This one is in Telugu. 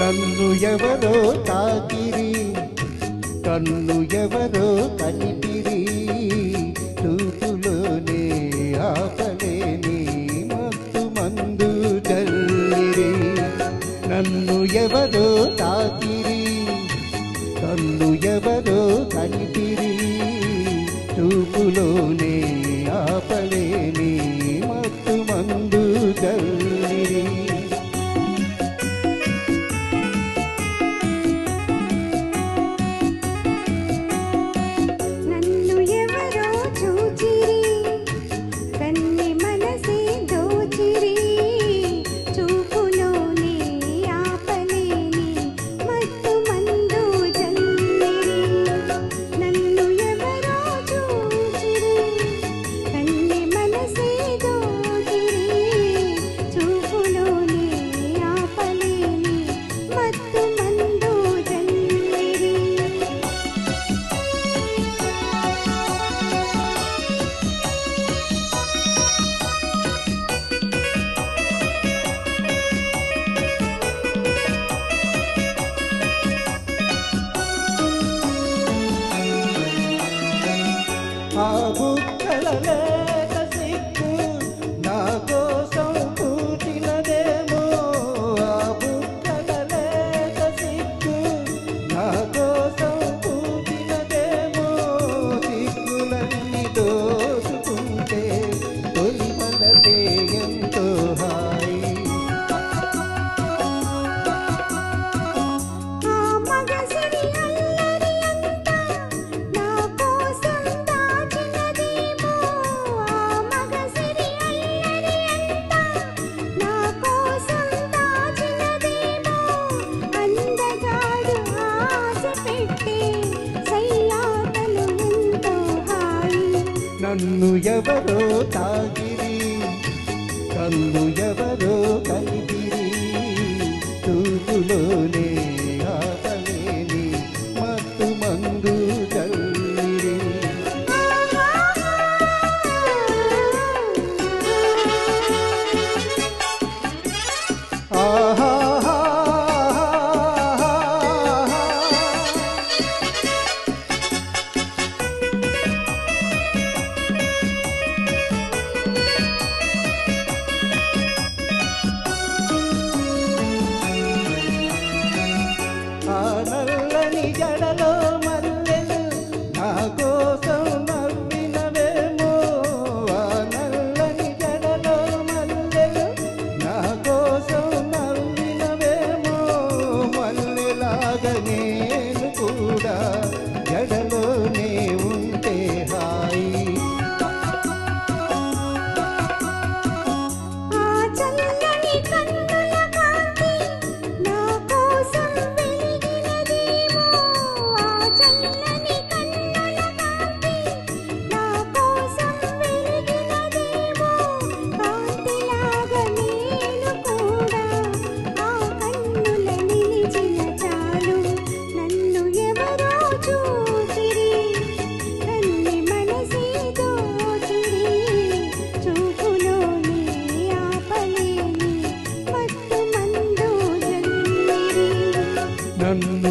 నన్ను ఎవరో తాకిరి కన్ను ఎవరో కనిపిరి తూపులోనే ఆపలేని మత్తు మందు జల్లిరి. నన్ను ఎవరో తాకిరి కన్ను ఎవరో కనిపిరి తూపులోనే la కన్ను ఎవరో తాగిరి కన్ను ఎవరో కలిగిరి తూతులోనే ಜಡ none.